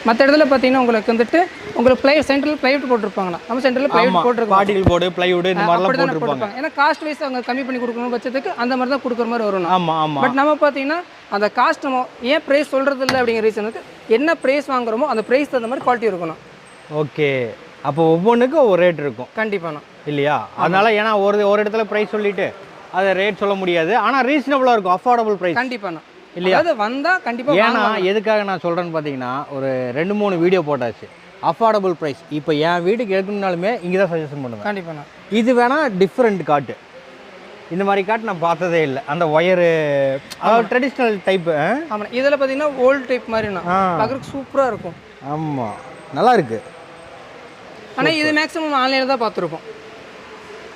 மற்ற இடத்துல பார்த்தீங்கன்னா உங்களுக்கு வந்துட்டு உங்களுக்கு ப்ளை சென்டரில் ப்ளைவுட் போட்டிருப்பாங்கண்ணா நம்ம சென்டரில் ப்ளைவுட் போட்டிருக்கோம். பார்ட்டிகல் போர்டு ப்ளைவுட் இந்த மாதிரிலாம் போட்டிருப்பாங்க. ஏன்னா காஸ்ட் வைஸ் அவங்க கம்மி பண்ணி கொடுக்கணும் பட்சத்துக்கு அந்த மாதிரி தான் கொடுக்குற மாதிரி வரும் ஆமாம் ஆமாம் பட் நம்ம பார்த்தீங்கன்னா அந்த காஸ்ட் நம்ம ஏன் ப்ரைஸ் சொல்கிறது இல்லை அப்படிங்கிற ரீசனுக்கு என்ன ப்ரைஸ் வாங்குறோமோ அந்த ப்ரைஸ் தகுந்த மாதிரி குவாலிட்டி இருக்கணும். ஓகே. அப்போ ஒவ்வொன்றுக்கும் ஒரு ரேட் இருக்கும். கண்டிப்பாண்ணா. இல்லையா? அதனால ஏன்னா ஒரு ஒரு இடத்துல ப்ரைஸ் சொல்லிட்டு அதை ரேட் சொல்ல முடியாது. ஆனால் ரீசனபுளாக இருக்கும். அஃபோர்டபுள் ப்ரைஸ் கண்டிப்பாண்ணா. இல்லையா? அதாவது வந்தால் கண்டிப்பாக ஏன்னா எதுக்காக நான் சொல்கிறேன்னு பார்த்தீங்கன்னா ஒரு ரெண்டு மூணு வீடியோ போட்டாச்சு. அஃபோர்டபுள் ப்ரைஸ் இப்போ என் வீட்டுக்கு எடுக்கணும்னாலுமே இங்கே தான் சஜஷன் பண்ணுவேன். கண்டிப்பாண்ணா. இது வேணா டிஃப்ரெண்ட் காட்டு இந்த மாதிரி காட்டு நான் பார்த்ததே இல்லை. அந்த ஒயரு அதாவது ட்ரெடிஷ்னல் டைப்பு ஆமாம் இதில் பார்த்தீங்கன்னா ஓல்டு டைப் மாதிரிண்ணா. ஆ. பார்க்குறதுக்கு சூப்பராக இருக்கும். ஆமாம் நல்லா இருக்கு. ஆனால் இது மேக்ஸிமம் ஆன்லைனில் தான் பார்த்துருக்கோம்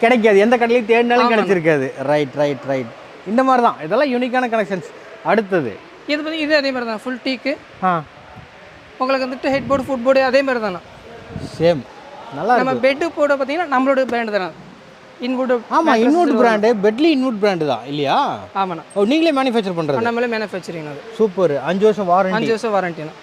கிடைக்காது. எந்த கடையிலையும் தேடினாலும் கிடைச்சிருக்காது. ரைட் ரைட் ரைட் இந்த மாதிரி தான் இதெல்லாம் யூனிக்கான கனெக்ஷன்ஸ் அடுத்தது. இது பற்றி இது அதே மாதிரி தான் ஃபுல் டீக்கு ஆ. உங்களுக்கு வந்துட்டு ஹெட் போர்டு ஃபுட் போர்டு அதே மாதிரி தானே சேம் நல்லா நம்ம பெட்டு போர்டு பார்த்தீங்கன்னா நம்மளோட பிராண்ட் தானே? இன்வுட் ஆமாம் இன்வூட் பிராண்டு பெட்லி இன்வூட் பிராண்டு தான் இல்லையா? ஆமாண்ணா. ஓ நீங்களே மேனுஃபேக்சர் பண்ணுறது நம்மளே மேனுஃபேக்சரிங் அது. சூப்பர் அஞ்சு வருஷம் வாரண்டி அஞ்சு வருஷம் வாரண்டிண்ணா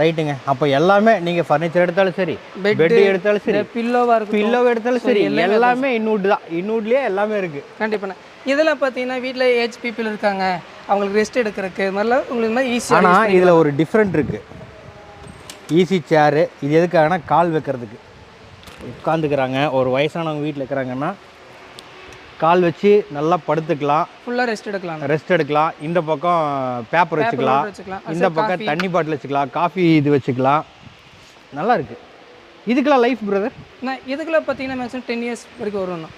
ரைட்டுங்க. அப்போ எல்லாமே நீங்கள் ஃபர்னிச்சர் எடுத்தாலும் சரி பெட் எடுத்தாலும் சரி பில்லோவாக இருக்கும் பில்லோ எடுத்தாலும் சரி எல்லாமே இன்வூட் தான். இன்வூட்லேயே எல்லாமே இருக்குது கண்டிப்பாண்ணா இதெல்லாம் பார்த்தீங்கன்னா வீட்டில் ஏஜ் பீப்புள் இருக்காங்க. அவங்களுக்கு ரெஸ்ட் எடுக்கிறதுக்கு இது மாதிரிலாம் உங்களுக்கு மாதிரி ஈஸியாக ஆனால் இதில் ஒரு டிஃப்ரெண்ட் இருக்குது ஈஸி சேரு இது எதுக்காகனா கால் வைக்கிறதுக்கு. உட்காந்துக்கிறாங்க ஒரு வயசானவங்க வீட்டில் இருக்கிறாங்கன்னா கால் வச்சு நல்லா படுத்துக்கலாம். ஃபுல்லாக ரெஸ்ட் எடுக்கலாம். ரெஸ்ட் எடுக்கலாம். இந்த பக்கம் பேப்பர் வச்சுக்கலாம். இந்த பக்கம் தண்ணி பாட்டில் வச்சுக்கலாம். காஃபி இது வச்சுக்கலாம். நல்லா இருக்கு. இதுக்கெல்லாம் லைஃப் பிரதர் நான் இதுக்கெல்லாம் பார்த்தீங்கன்னா மேக்ஸிமம் டென் இயர்ஸ் வரைக்கும் வரும்ண்ணா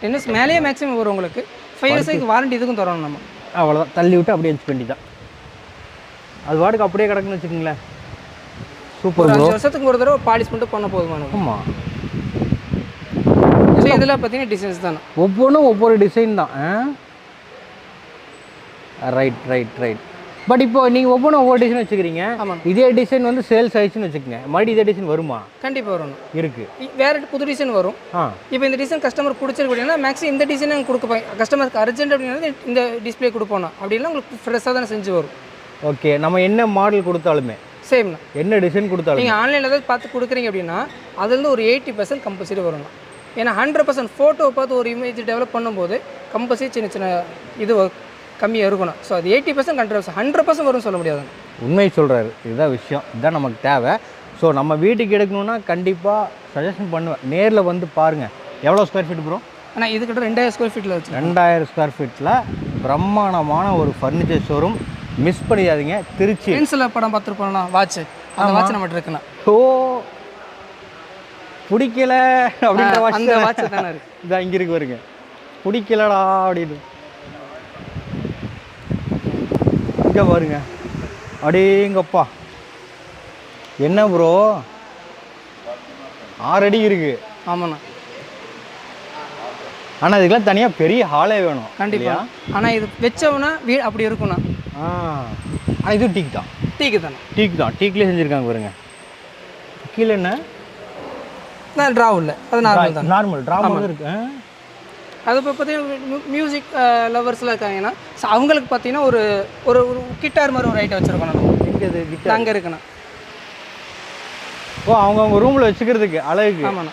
டென் இயர்ஸ் மேலேயே மேக்ஸிமம் வரும் உங்களுக்கு. ஃபைவ் இயர்ஸுக்கு வாரண்டி இதுக்கும் தரணும் நம்ம. அவ்வளோதான் தள்ளி விட்டு அப்படியே வச்சு வேண்டி தான் அது வாட்டுக்கு அப்படியே கிடக்குன்னு வச்சுக்கோங்களேன். சூப்பர் வருஷத்துக்கு ஒரு தடவை பாலிஷ் மட்டும் பண்ண போதுமானது ஆமாம் இதில் பார்த்தீங்கன்னா டிசைன்ஸ் தானே. ஒவ்வொன்றும் ஒவ்வொரு டிசைன் தான். ரைட் ரைட் ரைட் பட் இப்போ நீங்கள் ஒவ்வொன்றும் ஒவ்வொரு டிசைன் வச்சுக்கிறீங்க. ஆமாம். இதே டிசைன் வந்து சேல்ஸ் ஆயிடுச்சுன்னு வச்சுக்கோங்க. மறுபடியும் இதே டிசைன் வருமா? கண்டிப்பாக வரணும் இருக்கு. வேற புது டிசைன் வரும். இப்போ இந்த டிசைன் கஸ்டமர் பிடிச்சிருக்கு அப்படின்னா மேக்ஸிமம் இந்த டிசைன் நாங்கள் கொடுப்போம் கஸ்டமருக்கு அர்ஜென்ட் அப்படின்னா இந்த டிஸ்ப்ளே கொடுப்போம் அப்படின்னா உங்களுக்கு ஃப்ரெஷ்ஷாக தானே செஞ்சு வரும். ஓகே நம்ம என்ன மாடல் கொடுத்தாலுமே சேம்ண்ணா என்ன டிசைன் கொடுத்தாலுமே. நீங்கள் ஆன்லைனில் ஏதாவது பார்த்து கொடுக்குறீங்க அப்படின்னா அதுலேருந்து ஒரு எயிட்டி பர்சன்ட் கம்பல்சரி வரணும் ஏன்னா ஹண்ட்ரட் பர்சன்ட் ஃபோட்டோவை பார்த்து ஒரு இமேஜ் டெவலப் பண்ணும்போது கம்பல்சரி சின்ன சின்ன இது கம்மியாக இருக்கணும். ஸோ அது eighty percent hundred percent hundred percent வரும்னு சொல்ல முடியாது. உண்மை சொல்கிறாரு இதுதான் விஷயம். இதுதான் நமக்கு தேவை. ஸோ நம்ம வீட்டுக்கு எடுக்கணும்னா கண்டிப்பாக சஜஷன் பண்ணுவேன். நேரில் வந்து பாருங்கள் எவ்வளோ ஸ்கொயர் ஃபீட் ப்ரோ ஆனால் இதுக்கிட்ட ரெண்டாயிரம் ஸ்கொயர் ஃபீட்டில் வச்சு ரெண்டாயிரம் ஸ்கொயர் ஃபீட்டில் பிரம்மாண்டமான ஒரு ஃபர்னிச்சர் ஷோரூம் மிஸ் பண்ணிடாதீங்க. திருச்சி. பென்சில் படம் பார்த்துருப்போம்னா வாட்ச் அந்த வாட்ச் நம்மகிட்ட இருக்குண்ணா. ஓ பிடிக்கல அப்படின்ற வாட்ச். தானே இருக்கு. இதான் இங்கே இருக்கு வருங்க பிடிக்கலடா அப்படின்னு. இங்கே பாருங்க. அடேங்கப்பா. என்ன ப்ரோ ஆறு அடி இருக்கு. ஆமாண்ணா. ஆனால் இதுக்கெல்லாம் தனியாக பெரிய ஹாலே வேணும் கண்டிப்பாக ஆனால் இது வச்சோம்னா வீ அப்படி இருக்கும்ண்ணா. ஆ. ஆனால் இது டீக் தான். டீக்கு தானே. டீக் தான். டீக்லேயே செஞ்சுருக்காங்க பாருங்க. கீழே என்ன? நான் ட்ரா இல்லை. அது நார்மல் தான். நார்மல் ட்ராமா இருக்கு. அது இப்போ பார்த்தீங்கன்னா மியூசிக் லவர்ஸ்லாம் இருக்காங்கன்னா அவங்களுக்கு பார்த்தீங்கன்னா ஒரு ஒரு ஒரு கிட்டார் மாதிரி ஒரு ஐட்டம் வச்சுருக்கோம் நம்ம. எங்க இது? அங்கே இருக்குண்ணா ஓ அவங்க அவங்க ரூமில் வச்சுக்கிறதுக்கு அழகுக்கு. ஆமாண்ணா.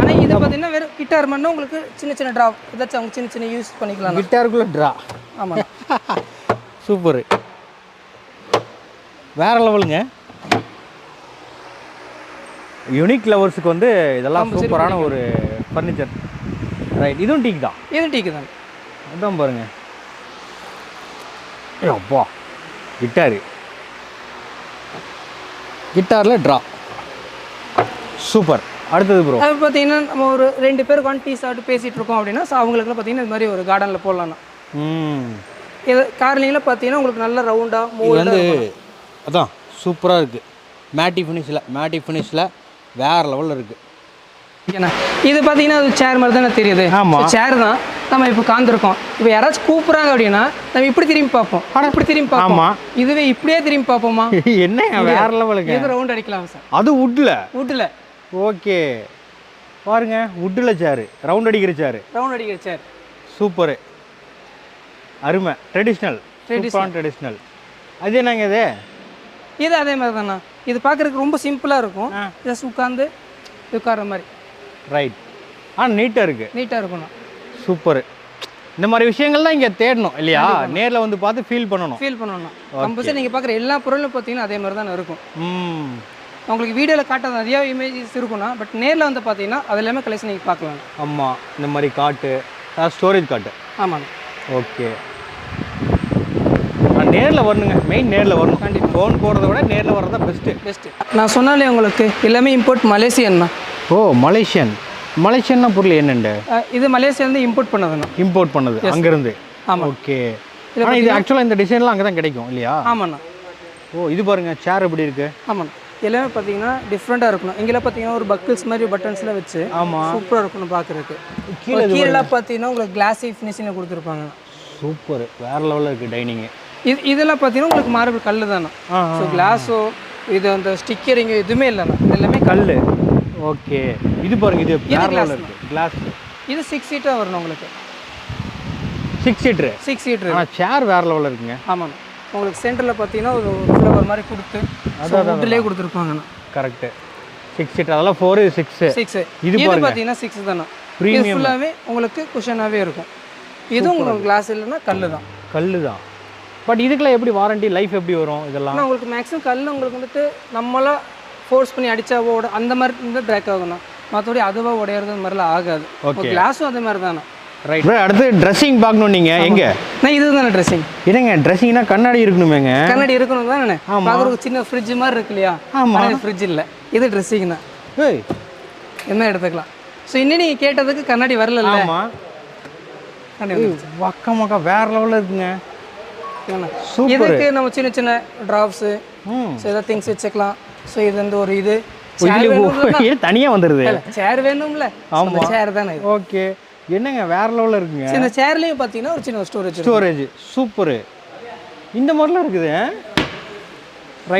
ஆனால் இது பார்த்தீங்கன்னா வெறும் கிட்டார் மட்டும் உங்களுக்கு சின்ன சின்ன ட்ராப் ஏதாச்சும் அவங்க சின்ன சின்ன யூஸ் பண்ணிக்கலாம் கிட்டாருக்குள்ளே ட்ரா ஆமாம் சூப்பரு வேற லெவலுங்க யூனிக் லவர்ஸுக்கு வந்து இதெல்லாம் சூப்பரான ஒரு ஃபர்னிச்சர் ரைட் இதுவும் டீக் தான். இது டீக்கு தான். அதான் பாருங்க. அப்பா. கிட்டாரு. கிட்டாரில் ட்ரா சூப்பர். அடுத்தது ப்ரோ அது பார்த்தீங்கன்னா நம்ம ஒரு ரெண்டு பேர் உட்காந்து டீ சாப்பிட்டு பேசிகிட்டு இருக்கோம் அப்படின்னா ஸோ அவங்களுக்குலாம் பார்த்தீங்கன்னா இது மாதிரி ஒரு கார்டனில் போடலாம்னா ம். இது கார்லிங்கில் பார்த்தீங்கன்னா உங்களுக்கு நல்ல ரவுண்டாக மூவ் வந்து அதான் சூப்பராக இருக்குது மேட்டி ஃபினிஷில் மேட்டி ஃபினிஷில் வேறு லெவலில் இருக்குது ஓகேண்ணா இது பார்த்தீங்கன்னா அது சேர் மாதிரி தானே தெரியுது. ஆமா. சேர் தான். நம்ம இப்போ காந்திருக்கோம். இப்போ யாராச்சும் கூப்பிட்றாங்க அப்படின்னா நம்ம இப்படி திரும்பி பார்ப்போம். ஆனால் இப்படி திரும்பி பார்ப்போம். ஆமா. இதுவே இப்படியே திரும்பி பார்ப்போமா? என்ன வேறு லெவலுங்க இது ரவுண்ட் அடிக்கலாம் சார் அது வுட்டில் வீட்டில் ஓகே பாருங்க வுட்டில் சேரு ரவுண்ட் அடிக்கிற சேரு ரவுண்ட் அடிக்கிற சேர் சூப்பரு அருமை. ட்ரெடிஷ்னல் சூப்பரான ட்ரெடிஷ்னல் அது என்னங்க இது? இது அதே மாதிரி தானே இது பார்க்குறதுக்கு ரொம்ப சிம்பிளாக இருக்கும். ஜஸ்ட் உட்காந்து உட்கார்ற மாதிரி. ரைட் ஆ நீட்டாக இருக்குது நீட்டாக இருக்கணும் சூப்பரு. இந்த மாதிரி விஷயங்கள் தான் இங்கே தேடணும் இல்லையா? நேரில் வந்து பார்த்து ஃபீல் பண்ணணும். ஃபீல் பண்ணணும் கம்பல்சரி நீங்கள் பார்க்குற எல்லா பொருளும் பார்த்தீங்கன்னா அதே மாதிரி தான் இருக்கும். ம். உங்களுக்கு வீடியோவில் காட்டாத நிறையா இமேஜஸ் இருக்கும்னா பட் நேரில் வந்து பார்த்தீங்கன்னா அது எல்லாமே கலெக்ஷன் நீங்கள் பார்க்கலாம். ஆமாம் இந்த மாதிரி காட்டு ஸ்டோரேஜ் காட்டு. ஆமாங்க ஓகே நேரில் வரணுங்க. மெயின் நேரில் வரணும். கண்டிப்பாக ஃபோன் போடுறத விட நேரில் வர்றது தான் பெஸ்ட்டு பெஸ்ட்டு நான் சொன்னாலே உங்களுக்கு எல்லாமே இம்போர்ட் மலேசியன் தான். ஓ மலேசியன் மலேசியன்னா பொருள் என்னண்டு? இது மலேசியாலேருந்து இம்போர்ட் பண்ணதுண்ணா இம்போர்ட் பண்ணது அங்கேருந்து. ஆமாம். ஓகே. ஆனால் இது ஆக்சுவலாக இந்த டிசைன்லாம் அங்கே தான் கிடைக்கும் இல்லையா? ஆமாண்ணா. ஓ இது பாருங்க சேர் எப்படி இருக்கு? ஆமாண்ணா. எல்லாமே பார்த்தீங்கன்னா டிஃப்ரெண்ட்டாக இருக்கணும். இங்கெல்லாம் பார்த்தீங்கன்னா ஒரு பக்கிள்ஸ் மாதிரி பட்டன்ஸ்லாம் வச்சு ஆமாம் சூப்பராக இருக்கணும் பார்க்குறதுக்கு. கீழே கீழெல்லாம் பார்த்தீங்கன்னா உங்களுக்கு கிளாஸி ஃபினிஷிங்கில் கொடுத்துருப்பாங்க. சூப்பர் வேற லெவலில் இருக்குது டைனிங்கு இது இதெல்லாம் பார்த்தீங்கன்னா உங்களுக்கு மார்பிள் கல் தானே ஸோ கிளாஸோ இது அந்த ஸ்டிக்கரிங்க எதுவுமே இல்லைண்ணா. இது எல்லாமே கல். ஓகே. இது பாருங்க இது இருக்குது கிளாஸ் இது சிக்ஸ் சீட்டாக வரணும் உங்களுக்கு. சிக்ஸ் சீட்ரு சிக்ஸ் சீட்ரு ஆனால் சேர் வேற லெவலில் இருக்குங்க. ஆமாண்ணா. உங்களுக்கு சென்டரில் பார்த்தீங்கன்னா ஒரு ஃப்ளவர் மாதிரி கொடுத்து வுட்லேயே கொடுத்துருப்பாங்கண்ணா. கரெக்டு சிக்ஸ் சீட்டர் அதெல்லாம் ஃபோரு சிக்ஸு சிக்ஸ் இது. பார்த்தீங்கன்னா சிக்ஸ் தானே இது ஃபுல்லாகவே உங்களுக்கு குஷனாகவே இருக்கும். இதுவும் உங்களுக்கு கிளாஸ் இல்லைன்னா கல் தான் கல் தான் பட் இதுக்கெல்லாம் எப்படி வாரண்டி லைஃப் எப்படி வரும் இதெல்லாம்? உங்களுக்கு மேக்ஸிமம் கல் உங்களுக்கு வந்துட்டு நம்மளா ஃபோர்ஸ் பண்ணி அடிச்சாவோ உட அந்த மாதிரி இருந்தால் பிரேக் ஆகணும் மற்றபடி அதுவா உடையிறது அந்த மாதிரிலாம் ஆகாது. கிளாஸும் அதே மாதிரி தானே? ரைட் அடுத்து ட்ரெஸ்ஸிங் பார்க்கணும் நீங்கள் எங்கே? நான் இது தானே ட்ரெஸ்ஸிங் என்னங்க ட்ரெஸ்ஸிங்னா கண்ணாடி இருக்கணுமேங்க. கண்ணாடி இருக்கணும் தானே? பார்க்குறதுக்கு சின்ன ஃப்ரிட்ஜ் மாதிரி இருக்கு இல்லையா. ஃப்ரிட்ஜ் இல்லை. இது ட்ரெஸ்ஸிங் தான். ஏய். என்ன எடுத்துக்கலாம்? ஸோ இன்னும் நீங்கள் கேட்டதுக்கு கண்ணாடி வரல ஆமாம் கண்ணாடி வக்க மக்கா வேற லெவலில் இருக்குங்க. இதுக்கு நம்ம சின்ன சின்ன ட்ராப்ஸு ஸோ ஏதாவது திங்ஸ் வச்சுக்கலாம். ஸோ இது வந்து ஒரு இது. தனியாக வந்துடுது சேர் வேணும்ல. அந்த சேர் தானே ஓகே. என்னங்க வேற லெவலில் இருக்குங்க? இந்த சேர்லேயும் பார்த்தீங்கன்னா ஒரு சின்ன ஸ்டோரேஜ் ஸ்டோரேஜ் சூப்பரு. இந்த மாதிரிலாம் இருக்குது?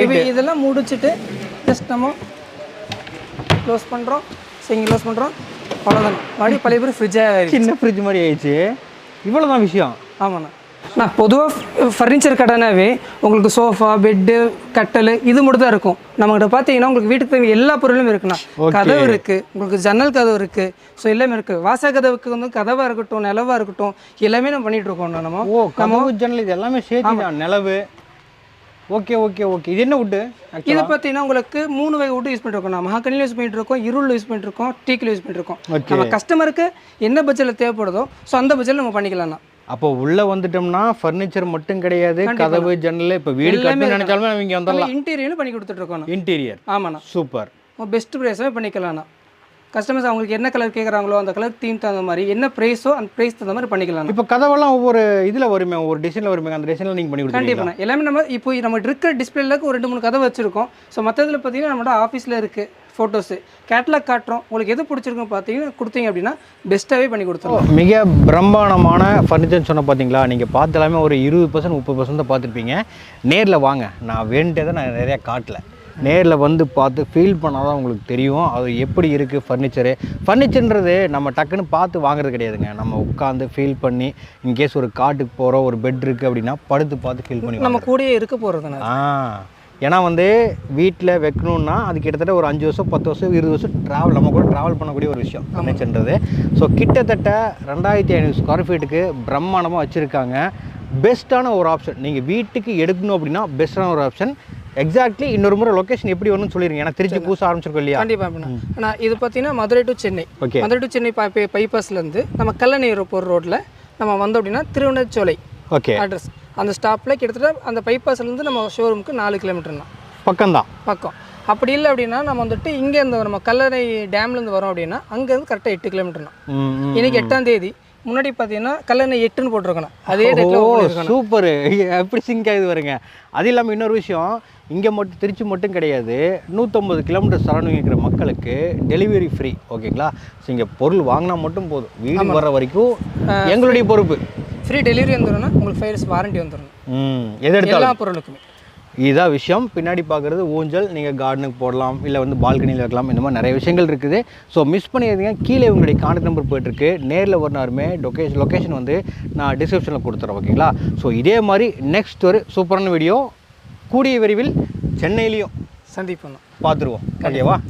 இப்போ இதெல்லாம் முடிச்சுட்டு ஜஸ்ட் நம்ம க்ளோஸ் பண்ணுறோம் ஸோ இங்கே க்ளோஸ் பண்ணுறோம் அவ்வளோதான் மறுபடியும் பழைய பேர் ஃப்ரிட்ஜாக சின்ன ஃப்ரிட்ஜ் மாதிரி ஆயிடுச்சு. இவ்வளோ தான் விஷயம். ஆமாண்ணா. நான் பொதுவாக ஃபர்னிச்சர் கடைனாவே உங்களுக்கு சோஃபா பெட்டு கட்டல் இது மட்டும் தான் இருக்கும். நம்மகிட்ட பார்த்தீங்கன்னா உங்களுக்கு வீட்டுக்கு தேவை எல்லா பொருளும் இருக்குண்ணா. கதவு இருக்குது உங்களுக்கு ஜன்னல் கதவு இருக்குது ஸோ எல்லாமே இருக்குது வாச கதவுக்கு வந்து கதவாக இருக்கட்டும் நிலவாக இருக்கட்டும் எல்லாமே நம்ம பண்ணிகிட்டு இருக்கோம் நம்ம. ஓ கதவு ஜன்னல் இது எல்லாமே சேர்த்து நிலவு? ஓகே ஓகே ஓகே இது என்ன வுட்டு இது பார்த்தீங்கன்னா உங்களுக்கு மூணு வகை விட்டு யூஸ் பண்ணிருக்கோம் நம்ம மகாக்கனில் யூஸ் பண்ணிட்டு இருக்கோம் இருள் யூஸ் பண்ணிட்டு இருக்கோம் டீக்கில் யூஸ் பண்ணிட்டு இருக்கோம். நம்ம கஸ்டமருக்கு என்ன பட்ஜெட்டில் தேவைப்படுதோ ஸோ அந்த பட்ஜெட்டில் நம்ம பண்ணிக்கலாம்ண்ணா. அப்போ உள்ள வந்துட்டோம்னா ஃபர்னிச்சர் மட்டும் கிடையாது கதவு ஜன்னல் இப்போ வீடு கட்டணும்னு நினைச்சாலுமே நம்ம இங்கே வந்துடலாம். இன்டீரியரும் பண்ணி கொடுத்துட்டு இருக்கோம் இன்டீரியர் ஆமாண்ணா சூப்பர் பெஸ்ட் ப்ரைஸாகவே பண்ணிக்கலாம்ண்ணா கஸ்டமர்ஸ் அவங்களுக்கு என்ன கலர் கேட்குறாங்களோ அந்த கலர் தீம் தகுந்த மாதிரி என்ன ப்ரைஸோ அந்த ப்ரைஸ் தகுந்த மாதிரி பண்ணிக்கலாம் இப்போ கதவெல்லாம் ஒவ்வொரு இதில் வருமே ஒவ்வொரு டிசைனில் வருமே அந்த டிசைனில் நீங்கள் பண்ணி கண்டிப்பாண்ணா எல்லாமே நம்ம இப்போ நம்ம இருக்கிற டிஸ்பிளேல ஒரு ரெண்டு மூணு கதை வச்சிருக்கோம். ஸோ மற்றதுல பார்த்தீங்கன்னா நம்மளோட ஆஃபீஸில் இருக்குது ஃபோட்டோஸு கேட்லாக் காட்டுறோம். உங்களுக்கு எது பிடிச்சிருக்கும் பார்த்தீங்கன்னா கொடுத்தீங்க அப்படின்னா பெஸ்ட்டாகவே பண்ணி கொடுத்துருவோம் மிக பிரம்மாண்டமான ஃபர்னிச்சர்னு சொன்ன பார்த்தீங்களா நீங்கள் பார்த்து எல்லாமே ஒரு இருபது பர்சன்ட் முப்பது பர்சன்ட் தான் பார்த்துருப்பீங்க. நேரில் வாங்க. நான் வேண்டியதை நான் நிறையா காட்டல. நேரில் வந்து பார்த்து ஃபீல் பண்ணால் தான் உங்களுக்கு தெரியும். அது எப்படி இருக்குது ஃபர்னிச்சரு ஃபர்னிச்சர்ன்றது நம்ம டக்குன்னு பார்த்து வாங்குறது கிடையாதுங்க. நம்ம உட்காந்து ஃபீல் பண்ணி இன்கேஸ் ஒரு காட்டுக்கு போகிறோம் ஒரு பெட் இருக்குது அப்படின்னா படுத்து பார்த்து ஃபீல் பண்ணி நம்ம கூடயே இருக்க போகிறதுண்ணா ஆ. ஏன்னா வந்து வீட்டில் வைக்கணுன்னா அது கிட்டத்தட்ட ஒரு அஞ்சு வருஷம் பத்து வருஷம் இருபது வருஷம் ட்ராவல் நம்ம கூட ட்ராவல் பண்ணக்கூடிய ஒரு விஷயம் ஃபர்னிச்சர்ன்றது ஸோ கிட்டத்தட்ட ரெண்டாயிரத்தி ஐநூறு ஸ்கொயர் ஃபீட்டுக்கு பிரம்மாண்டமாக வச்சுருக்காங்க. பெஸ்ட்டான ஒரு ஆப்ஷன் நீங்கள் வீட்டுக்கு எடுக்கணும் அப்படின்னா பெஸ்ட்டான ஒரு ஆப்ஷன் எக்ஸாக்ட்லி இன்னொரு முறை லொக்கேஷன் எப்படி வரணும்னு சொல்லிடுங்க ஏன்னா திருச்சி புதுசாக ஆரம்பிச்சிருக்கோம் இல்லையா? கண்டிப்பாக ஆனால் இது பார்த்தீங்கன்னா Madurai to Chennai. Okay Madurai to Chennai பைபாஸ்லேருந்து நம்ம கல்லணை போகிற ரோட்டில் நம்ம வந்தோம் அப்படின்னா திருவண்ணாச்சோலை ஓகே அட்ரஸ் அந்த ஸ்டாப்பில் கிட்டத்தட்ட அந்த bypassல-இருந்து நம்ம ஷோரூமுக்கு நாலு கிலோமீட்டர்னா பக்கம்தான். பக்கம். அப்படி இல்லை அப்படின்னா நம்ம வந்துட்டு இங்கே இந்த நம்ம கல்லணை டேம்லேருந்து வரோம் அப்படின்னா அங்கேருந்து கரெக்டாக எட்டு கிலோமீட்டர்னா. இன்னைக்கு எட்டாம் தேதி. முன்னாடி பார்த்தீங்கன்னா கல்லணை எட்டுன்னு போட்டிருக்கணும். அதே சூப்பர் எப்படி சிங்க் ஆகுது வருங்க அது இல்லாமல் இன்னொரு விஷயம் இங்கே மட்டும் திருச்சி மட்டும் கிடையாது. நூற்றம்பது கிலோமீட்டர் சரௌண்டிங் இருக்கிற மக்களுக்கு டெலிவரி ஃப்ரீ ஓகேங்களா? ஸோ இங்கே பொருள் வாங்கினா மட்டும் போதும். வீடு வர வரைக்கும் எங்களுடைய பொறுப்பு. ஃப்ரீ டெலிவரி வந்துடும்னா உங்களுக்கு ஃபைவ் இயர்ஸ் வாரண்டி வந்துடும் ம் எது எடுத்தாலும். எல்லா பொருளுக்குமே. இதுதான் விஷயம். பின்னாடி பார்க்குறது ஊஞ்சல் நீங்கள் கார்டனுக்கு போடலாம் இல்லை வந்து பால்கனியில் வைக்கலாம் இந்த மாதிரி நிறைய விஷயங்கள் இருக்குது. ஸோ மிஸ் பண்ணிடுறீங்க கீழே உங்களுடைய கான்டாக்ட் நம்பர் போயிட்டுருக்கு. நேரில் வரனாருமே லொக்கேஷன் லொக்கேஷன் வந்து நான் டிஸ்கிரிப்ஷனில் கொடுத்துறேன் ஓகேங்களா? ஸோ இதே மாதிரி நெக்ஸ்ட் ஒரு சூப்பரான வீடியோ கூடிய விரைவில் சென்னையிலையும் சந்திப்போம். பார்த்துருவோம். ஓகேவா?